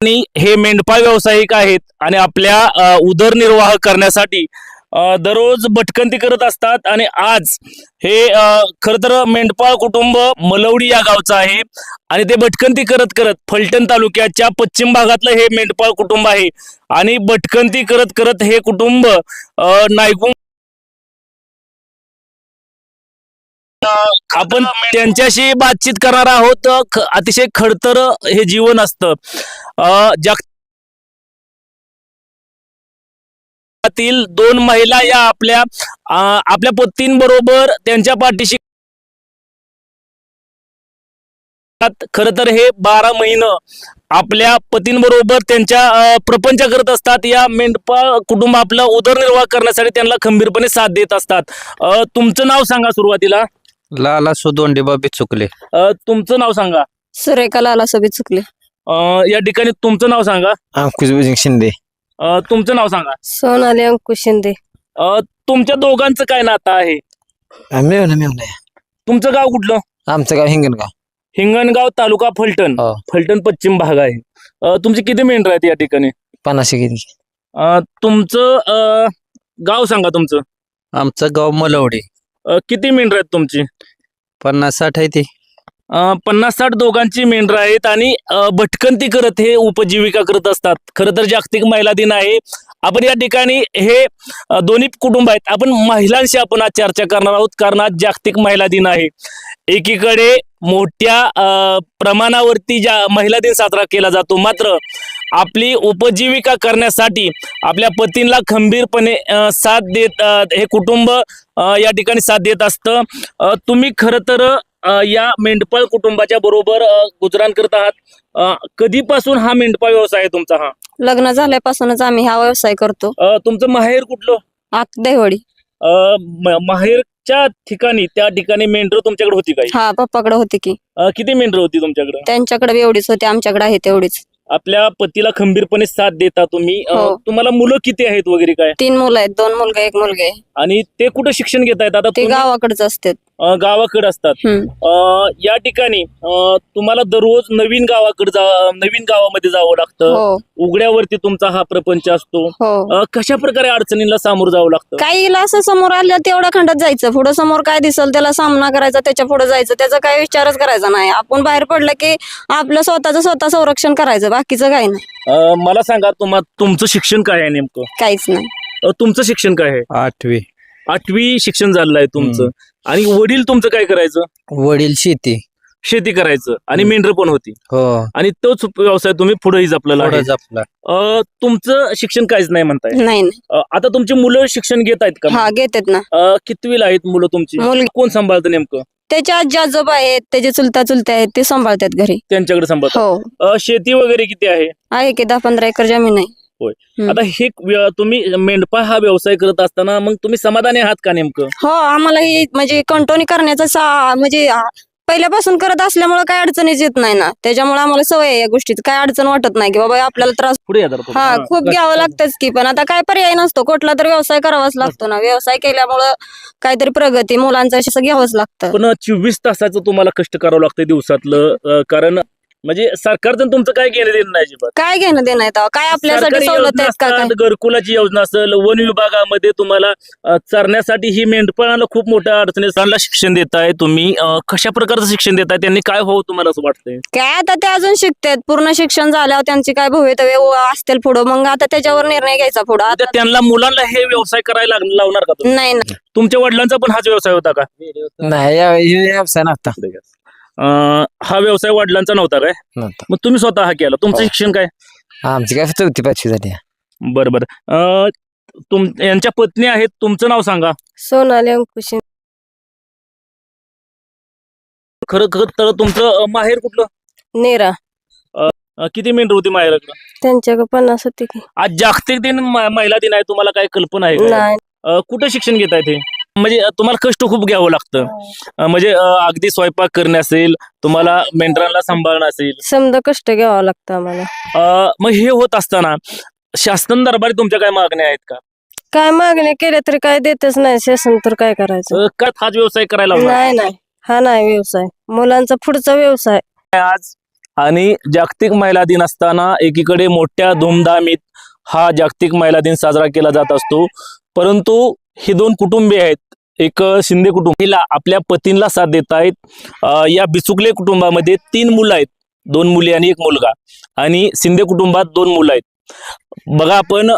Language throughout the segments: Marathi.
आणि हे मेंढपाळ व्यावसायिक आहेत आणि आपल्या उदरनिर्वाह करण्यासाठी दररोज भटकंती करत असतात आणि आज हे खर तर मेंढपाळ कुटुंब मलवडी या गावचं आहे आणि ते भटकंती करत करत फलटण तालुक्याच्या पश्चिम भागातलं हे मेंढपाळ कुटुंब आहे आणि भटकंती करत करत हे कुटुंब अ, नायगुंग आपण त्यांच्याशी बातचीत करणार आहोत. अतिशय खडतर हे जीवन असतं. अ, जगातील दोन महिला या आपल्या आपल्या पत्नींबरोबर त्यांच्या पाठीशी खर तर हे बारा महिनं आपल्या पतींबरोबर त्यांच्या प्रपंच करत असतात. या मेंढपाळ कुटुंब आपला उदरनिर्वाह करण्यासाठी त्यांना खंबीरपणे साथ देत असतात. अ, तुमचं नाव सांगा सुरुवातीला. लाला सुदोंडी बाबी चुकले. अ, तुमचं नाव सांगा. सुरेखा लाला सभी चुकले. अ, या ठिकाणी तुमचं नाव सांगा. अंकुश भुजंग शिंदे. अ, तुमचं नाव सांगा. सोनाली अंकुश शिंदे. अ, तुमच्या दोघांचं काय नातं आहे? तुमचं गाव कुठलं? आमचं गाव हिंगणगाव. हिंगणगाव तालुका फलटण. हो. फलटण पश्चिम भाग आहे. अ, तुमची किती मेंढर आहेत या ठिकाणी? पन्नास किती अ, तुमचं अ, गाव सांगा तुमचं. आमचं गाव मलवडी. अ, किती मेंढर आहेत तुमची? पन्नास साठ आहे ती. पन्नास साठ दोघांची मेंढर आहेत आणि भटकंती करत हे उपजीविका करत असतात. खरं तर जागतिक महिला दिन आहे. आपण या ठिकाणी हे दोन्ही कुटुंब आहेत. आपण महिलांशी आपण आज चर्चा करणार आहोत कारण आज जागतिक महिला दिन आहे. एकीकडे मोठ्या प्रमाणावरती ज्या महिला दिन साजरा केला जातो मात्र आपली उपजीविका करण्यासाठी आपल्या पतींना खंबीरपणे साथ देत हे कुटुंब या ठिकाणी साथ देत असतं. तुम्ही खरं तर या मेंढपाळ कुटुंबाच्या बरोबर गुजराण करत आहात. कधीपासून हा मेंढपाळ व्यवसाय आहे तुमचा हा? लग्न झाल्यापासूनच आम्ही हा व्यवसाय करतो. तुमचं माहेर कुठलं? आक देवडी अ, म- माहेरच्या ठिकाणी त्या ठिकाणी मेंढर तुमच्याकडे होती काही हा पप्पाकडे होती की. किती मेंढर होती तुमच्याकडे? त्यांच्याकडे एवढीच होती आमच्याकडे आहे तेवढीच. आपल्या पतीला खंबीरपणे साथ देता तुम्ही. अ, हो. तुम्हाला मुलं किती आहेत वगैरे काय? तीन मुलं आहेत. दोन मुलगा एक मुलगा. आहे आणि ते कुठं शिक्षण घेत आहेत? आता ते तुम्ही, गावाकडेच असतात. गावाकडे असतात. हम्म. अ, या ठिकाणी अ, तुम्हाला दररोज नवीन गावाकडे जा नवीन गावामध्ये जावं लागतं. हो. उघड्यावरती तुमचा हा प्रपंच असतो. हो. अ, कशा प्रकारे अडचणींना सामोरं जावं लागतं? काहीला असं समोर आलं तेवढ्या खंडात जायचं. पुढं समोर काय दिसल त्याला सामना करायचा त्याच्या पुढे जायचं. त्याचा काही विचारच करायचा नाही. आपण बाहेर पडलं की आपलं स्वतःचं स्वतः संरक्षण करायचं. बाकीचं काही नाही. अ, मला सांगा तुम्हा तुमचं शिक्षण काय आहे नेमकं? काहीच नाही. अ, तुमचं शिक्षण काय आहे? आठवी. आठवी शिक्षण झालेलं आहे तुमचं आणि वडील तुमचं काय करायचं? वडील शेती. शेती करायचं. आणि हम्म. मेंढर पण होती. हो. आणि तोच व्यवसाय तुम्ही पुढेही जपलेला आहे. जपला. अ, तुमचं शिक्षण काहीच नाही म्हणताय. नाही नाही. अ, आता तुमची मुलं शिक्षण घेत आहेत का? हा घेतात ना. अ, कितवीला आहेत मुलं तुमची? मुलगी. कोण सांभाळतं नेमकं? त्याच्या आजी आजोबा आहेत त्याचे चुलता चुलते आहेत ते सांभाळतात घरी. त्यांच्याकडे सांभाळतात. हो. शेती वगैरे किती आहे? आहे की दहा पंधरा एकर जमीन आहे. हम्म. आता हे व्य- तुम्ही मेंढपाळ हा व्यवसाय करत असताना मग तुम्ही समाधानी आहात का नेमकं? हो आम्हाला ही म्हणजे कंटोनी करण्याचा सा म्हणजे आ, पहिल्यापासून करत असल्यामुळे काय अडचणीच येत नाही ना. त्याच्यामुळे आम्हाला सवय आहे या गोष्टीची काय अडचण वाटत नाही की बाबा आपल्याला त्रास पुढे या जरा थोडं. हा हा, खूप बस. घ्यावं लागतंच की. पण आता काय पर्याय नसतो. कुठला तर व्यवसाय करावाच लागतो ना. व्यवसाय केल्यामुळं काहीतरी प्रगती मुलांचं असं घ्यावंच लागतं. पण चोवीस तासाचं तुम्हाला कष्ट करावं लागतं दिवसातलं. अ, कारण म्हणजे सरकारचं तुमचं काय घेणं देणं नाही अजिबात. काय घेणं देणं आहे तेव्हा? काय आपल्यासाठी सरकारी सवलत योजना आहेत का? काय? असतात, घरकुलाची योजना असेल वन विभागामध्ये तुम्हाला अ, चरण्यासाठी ही मेंढपाळाला खूप मोठ्या अडचणी शिक्षण देताय तुम्ही अ, कशा प्रकारचं शिक्षण देताय? त्यांनी काय व्हावं तुम्हाला असं वाटतंय? काय आता ते अजून शिकतात पूर्ण शिक्षण झाल्यावर त्यांची काय भवितव्य असतील पुढं. मग आता त्याच्यावर निर्णय घ्यायचा पुढं. आता उद्या त्यांना मुलांना हे व्यवसाय करायला लाग- लावणार का तुम्ही? नाही नाही. तुमच्या वडिलांचा पण हाच व्यवसाय होता का? नाही या- हे व्यवसाय नव्हता. अ, हा व्यवसाय वडिलांचा नव्हता काय? नव्हता. मग तुम्ही स्वतः हा केला. तुमचं हो. शिक्षण काय? आमची काय चौथी पाचवी झाली. बरं बरं. अ, तुम यांच्या पत्नी आहेत. तुमचं नाव सांगा. सोनाली अंकुश. खरं खरं तर तुमचं अ, माहेर कुठलं? नेरा. अ, किती मेंढर होती माहेराकडं? त्यांच्याकडे पन्नास होती की. आज जागतिक दिन म- महिला दिन आहे. तुम्हाला काय कल्पना आहे का? नाही. अ, कुठं शिक्षण घेत आहे ते? म्हणजे तुम्हाला कष्ट खूप घ्यावं लागतं. अ, म्हणजे अ, अगदी स्वयंपाक करणे असेल तुम्हाला मेंढरांना सांभाळणं असेल. समजा कष्ट घ्यावं लागतं आम्हाला. अ, मग हे होत असताना शासन दरबारी तुमच्या काय मागण्या आहेत का? काय मागणी केल्या तरी काय देतच नाही. शासन तर काय करायचं? अ, का हाच व्यवसाय करायला? नाही नाही. हा नाही व्यवसाय. मुलांचा पुढचा व्यवसाय. आज आणि जागतिक महिला दिन असताना एकीकडे मोठ्या धुमधामीत हा जागतिक महिला दिन साजरा केला जात असतो. परंतु ही दोन कुटुंबीय आहेत. एक शिंदे कुटुंब आपल्या पतींना साथ देत आहेत. या बिचुकले कुटुंबामध्ये तीन मुलं आहेत. दोन मुली आणि एक मुलगा. आणि शिंदे कुटुंबात दोन मुलं आहेत. बघा आपण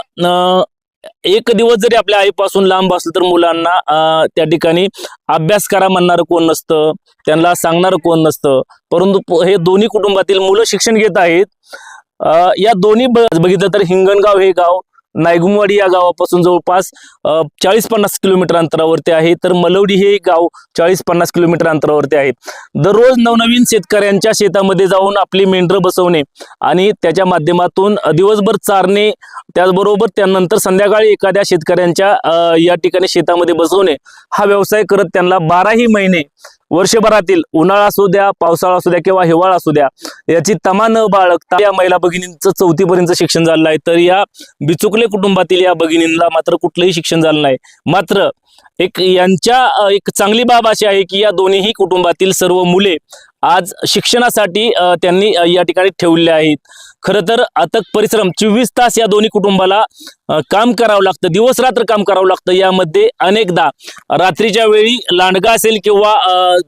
एक दिवस जरी आपल्या आईपासून लांब असलं तर मुलांना त्या ठिकाणी अभ्यास करा म्हणणारं कोण नसतं. त्यांना सांगणारं कोण नसतं. परंतु हे दोन्ही कुटुंबातील मुलं शिक्षण घेत आहेत. या दोन्ही बघितलं तर हिंगणगाव हे गाव नायगुमवाडी या गावापासून जवळपास चाळीस पन्नास किलोमीटर अंतरावरती आहे. तर मलवडी हे गाव चाळीस पन्नास किलोमीटर अंतरावरती आहे. दररोज नवनवीन शेतकऱ्यांच्या शेतामध्ये जाऊन आपली मेंढरं बसवणे आणि त्याच्या माध्यमातून दिवसभर चारणे त्याचबरोबर त्यानंतर संध्याकाळी एखाद्या शेतकऱ्यांच्या या ठिकाणी शेतामध्ये बसवणे हा व्यवसाय करत त्यांना बाराही महिने वर्षभरातील उन्हाळा असू द्या पावसाळा असू द्या किंवा हिवाळा असू द्या याची तमा न बाळगता या महिला भगिनींचं चौथीपर्यंत शिक्षण झालेलं आहे तर या बिचुकले कुटुंबातील या भगिनींना मात्र कुठलंही शिक्षण झालं नाही. मात्र एक यांच्या एक चांगली बाब अशी आहे की या दोन्हीही कुटुंबातील सर्व मुले आज शिक्षणासाठी त्यांनी या ठिकाणी ठेवले आहेत. खरं तर अथक परिश्रम चोवीस तास या दोन्ही कुटुंबाला काम करावं लागतं दिवस रात्र काम करावं लागतं. यामध्ये अनेकदा रात्रीच्या वेळी लांडगा असेल किंवा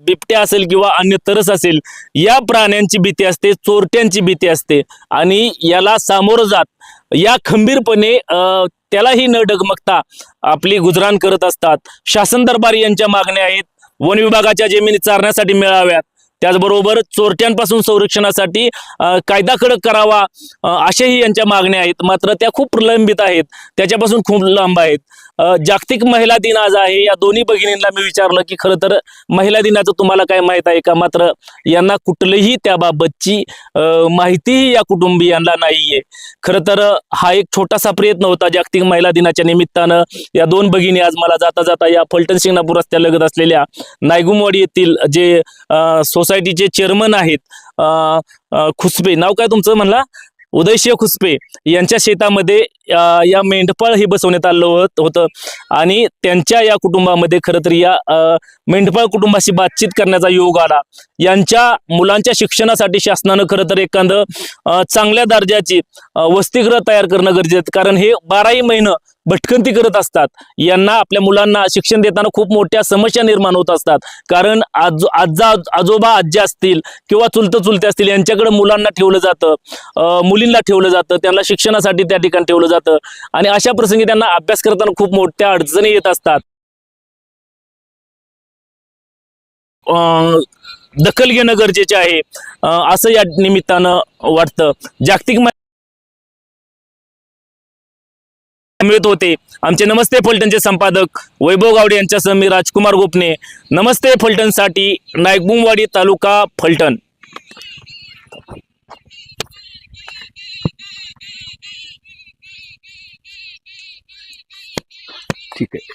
बिबट्या असेल किंवा अन्य तरस असेल या प्राण्यांची भीती असते चोरट्यांची भीती असते. आणि याला सामोरं जात या खंबीरपणे त्यालाही न डगमगता आपली गुजराण करत असतात. शासन दरबार यांच्या मागण्या आहेत. वन विभागाच्या जमिनी चारण्यासाठी मिळाव्यात. त्याचबरोबर चोरट्यांपासून संरक्षणासाठी कायदा कडक करावा अशाही यांच्या मागण्या आहेत. मात्र त्या खूप प्रलंबित आहेत. त्याच्यापासून खूप लांब आहेत. जागतिक महिला दिन आज आहे. या दोन्ही भगिनींना मी विचारलं की खरं तर महिला दिनाचं तुम्हाला काय माहीत आहे का? मात्र यांना कुठलीही त्याबाबतची माहितीही या कुटुंबियांना नाहीये. खरं तर हा एक छोटासा प्रयत्न होता जागतिक महिला दिनाच्या निमित्तानं. या दोन भगिनी आज मला जाता जाता या फलटण शिंगणापूर रस्त्यालगत असलेल्या नायगुमवाडी येथील जे सोसायटीचे चेअरमन आहेत खुसबे नाव काय तुमचं म्हणला? उदयशिव खुसपे यांच्या शेतामध्ये या मेंढपाळ हे बसवण्यात आलं होत- होतं. आणि त्यांच्या या कुटुंबामध्ये खरं तर या मेंढपाळ कुटुंबाशी बातचीत करण्याचा योग आला. यांच्या मुलांच्या शिक्षणासाठी शासनानं खरं तर एखादं चांगल्या दर्जाची वसतिगृह तयार करणं गरजेचं आहे. कारण हे बाराही महिनं भटकंती करत असतात. यांना आपल्या मुलांना शिक्षण देताना खूप मोठ्या समस्या निर्माण होत असतात. कारण आजो आजा आजोबा आजी असतील किंवा चुलतं चुलते असतील यांच्याकडे मुलांना ठेवलं जातं मुलींना ठेवलं जातं त्यांना शिक्षणासाठी त्या ठिकाणी ठेवलं जातं. आणि अशा प्रसंगी त्यांना अभ्यास करताना खूप मोठ्या अडचणी येत असतात. दखल घेणं गरजेचे आहे. असं या निमित्तानं वाटतं. जागतिक मिळत होते. आमचे नमस्ते फलटणचे संपादक वैभव गावडे यांच्यासह मी राजकुमार गोपने. नमस्ते फलटणसाठी नायकबुमवाडी तालुका फलटण. ठीक आहे.